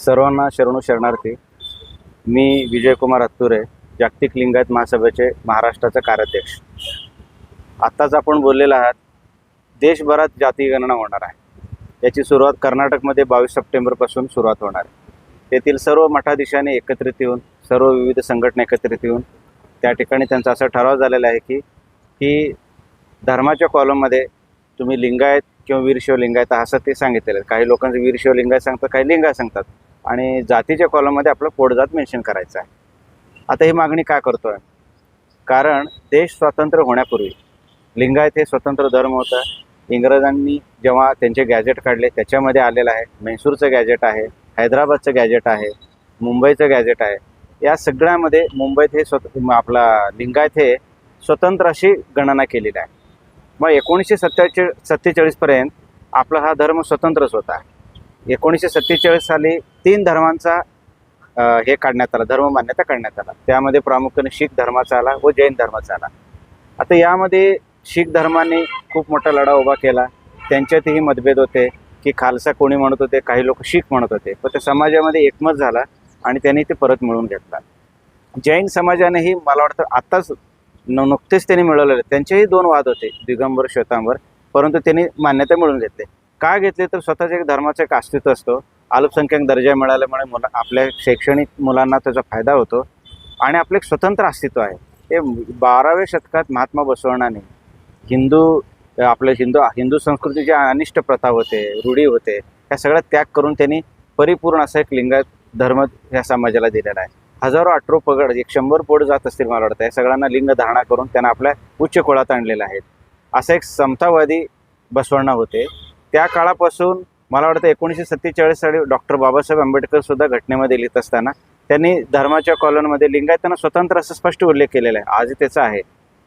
सर्वांना शरणू शरणार्थी. मी विजयकुमार हत्तुरे जागतिक लिंगायत महासभेचे महाराष्ट्राचे कार्याध्यक्ष. आत्ताच आपण बोललेलो आहात देशभरात जातीगणना होणार आहे. याची सुरुवात कर्नाटकमध्ये बावीस सप्टेंबरपासून सुरुवात होणार आहे. तेथील सर्व मठाधीशांनी एकत्रित येऊन सर्व विविध संघटना एकत्रित येऊन त्या ठिकाणी त्यांचा असा ठराव झालेला आहे की की धर्माच्या कॉलममध्ये तुम्ही लिंगायत किंवा वीरशिव लिंगायत असं ते सांगितलेलं आहे. काही लोकांचं वीरशिव लिंगायत सांगतात काही लिंगायत सांगतात. आणि जातीच्या कॉलममध्ये आपलं पोटजात मेन्शन करायचं आहे. आता ही मागणी का करतो आहे कारण देश स्वतंत्र होण्यापूर्वी लिंगायत हे स्वतंत्र धर्म होता. इंग्रजांनी जेव्हा त्यांचे गॅजेट काढले त्याच्यामध्ये आलेलं आहे. मैसूरचं गॅजेट आहे हैदराबादचं गॅजेट आहे मुंबईचं गॅजेट आहे. या सगळ्यामध्ये मुंबईत हे स्वत आपला लिंगायत हे स्वतंत्र अशी गणना केलेली आहे. मग एकोणीसशे सत्तेचाळीस सत्तेचाळीसपर्यंत आपला हा धर्म स्वतंत्रच होता. एकोणीसशे सत्तेचाळीस साली तीन धर्मांचा हे काढण्यात आला धर्म मान्यता काढण्यात आला. त्यामध्ये प्रामुख्याने शीख धर्माचा आला व जैन धर्माचा आला. आता यामध्ये शीख धर्माने खूप मोठा लढा उभा केला. त्यांच्यातही मतभेद होते की खालसा कोणी म्हणत होते काही लोक शीख म्हणत होते. पण त्या समाजामध्ये एकमत झाला आणि त्यांनी ते परत मिळवून घेतला. जैन समाजानेही मला वाटतं आत्ताच न नुकतेच त्यांनी मिळवलेले त्यांचेही दोन वाद होते दिगंबर श्वेतांवर परंतु त्यांनी मान्यता मिळवून घेतले. का घेतले? तर स्वतःच्या एक धर्माचं एक अस्तित्व असतो. अल्पसंख्याक दर्जा मिळाल्यामुळे मुला आपल्या शैक्षणिक मुलांना त्याचा फायदा होतो. आणि आपलं एक स्वतंत्र अस्तित्व आहे. हे बाराव्या शतकात महात्मा बसवणाने हिंदू आपल्या हिंदू हिंदू संस्कृतीच्या अनिष्ट प्रथा होते रूढी होते ह्या सगळ्या त्याग करून त्यांनी परिपूर्ण असा एक लिंगायत धर्म ह्या समाजाला दिलेला आहे. हजारो अठरो पगड एक शंभर पोट जात असतील मला वाटतं या सगळ्यांना लिंग धारणा करून त्यांना आपल्या उच्च कुळात आणलेलं आहे असा एक समतावादी बसवणं होते. त्या काळापासून मला वाटतं एकोणीसशे सत्तेचाळीस साली डॉक्टर बाबासाहेब आंबेडकर सुद्धा घटनेमध्ये लिहित असताना त्यांनी धर्माच्या कॉलनमध्ये लिंगायतांना स्वतंत्र असं स्पष्ट उल्लेख केलेला आहे. आज त्याचा आहे.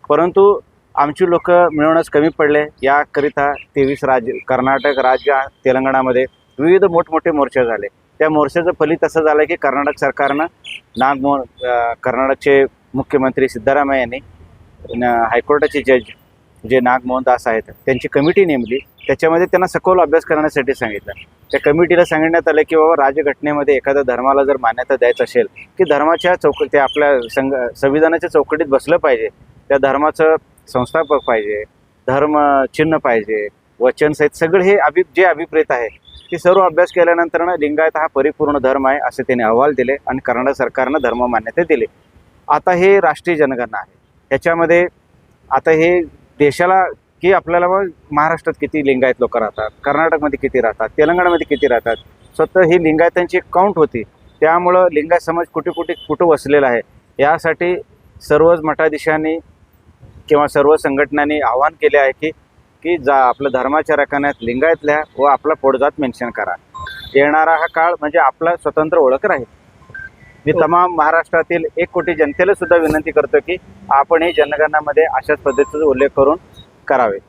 परंतु आमची लोक मिळवणंच कमी पडले. याकरिता तेवीस राज्य कर्नाटक राज्य तेलंगणामध्ये विविध मोठमोठे मोर्चे झाले. त्या मोर्चाचं फलित असं झालं की कर्नाटक सरकारनं नागमो कर्नाटकचे मुख्यमंत्री सिद्धरामय्या यांनी हायकोर्टाचे जज जे नागमोहन दास आहेत त्यांची कमिटी नेमली. त्याच्यामध्ये त्यांना सखोल अभ्यास करण्यासाठी सांगितलं. त्या कमिटीला सांगण्यात आलं की बाबा राज्यघटनेमध्ये एखाद्या धर्माला जर मान्यता द्यायचं असेल की धर्माच्या चौक ते आपल्या संग संविधानाच्या चौकटीत बसलं पाहिजे. त्या धर्माचं संस्थापक पाहिजे धर्म चिन्ह पाहिजे वचन सहित सगळे हे अभि जे अभिप्रेत आहे ते सर्व अभ्यास केल्यानंतर लिंगायत हा परिपूर्ण धर्म आहे असे त्यांनी अहवाल दिले आणि कर्नाटक सरकारनं धर्म मान्यता दिली. आता हे राष्ट्रीय जनगणना आहे. ह्याच्यामध्ये आता हे देशाला की आपल्याला मग महाराष्ट्रात किती लिंगायत लोक राहतात कर्नाटकमध्ये किती राहतात तेलंगणामध्ये किती राहतात. स्वतः ही लिंगायतांची एक काउंट होती. त्यामुळं लिंगायत समाज कुठे कुठे कुठं वसलेला आहे यासाठी सर्वच मठाधीशांनी किंवा सर्व संघटनांनी आवाहन केले आहे की की जा आपलं धर्माच्या रकान्यात लिंगायत लिहा व आपला पोटजात मेन्शन करा. येणारा हा काळ म्हणजे आपला स्वतंत्र ओळख राहील. मी तमाम महाराष्ट्रातील एक कोटी जनतेला सुद्धा विनंती करतो की आपण हे जनगणनामध्ये अशाच पद्धतीचा उल्लेख करून करावे.